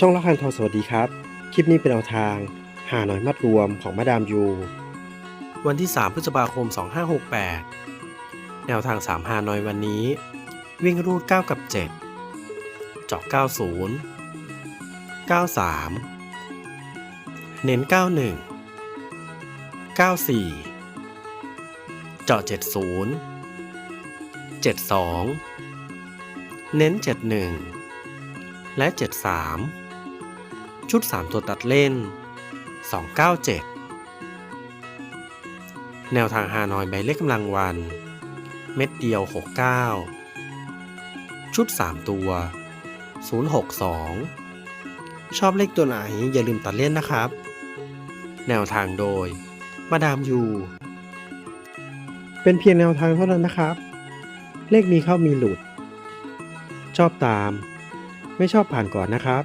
ช่องละคันทองสวัสดีครับ คลิปนี้เป็นแนวทาง หาหน่อยมัดรวมของมาดามยู วันที่ 3 พฤษภาคม 2568 แนวทาง 3 หาหน่อยวันนี้ วิ่งรูด 9 กับ 7 เจาะ 90 93 เน้น 91 94 เจาะ 70 72 เน้น 71 และ 73 ชุด 3 ตัวตัดเล่น 297 แนวทางฮานอยใบเลขกำลังวัน เม็ดเดียว 69 ชุด 3 ตัว 062 ชอบเลขตัวไหนอย่าลืมตัดเล่นนะครับ แนวทางโดย มาดามยู เป็นเพียงแนวทางเท่านั้นนะครับ เลขมีเข้ามีหลุด ชอบตาม ไม่ชอบผ่านก่อนนะครับ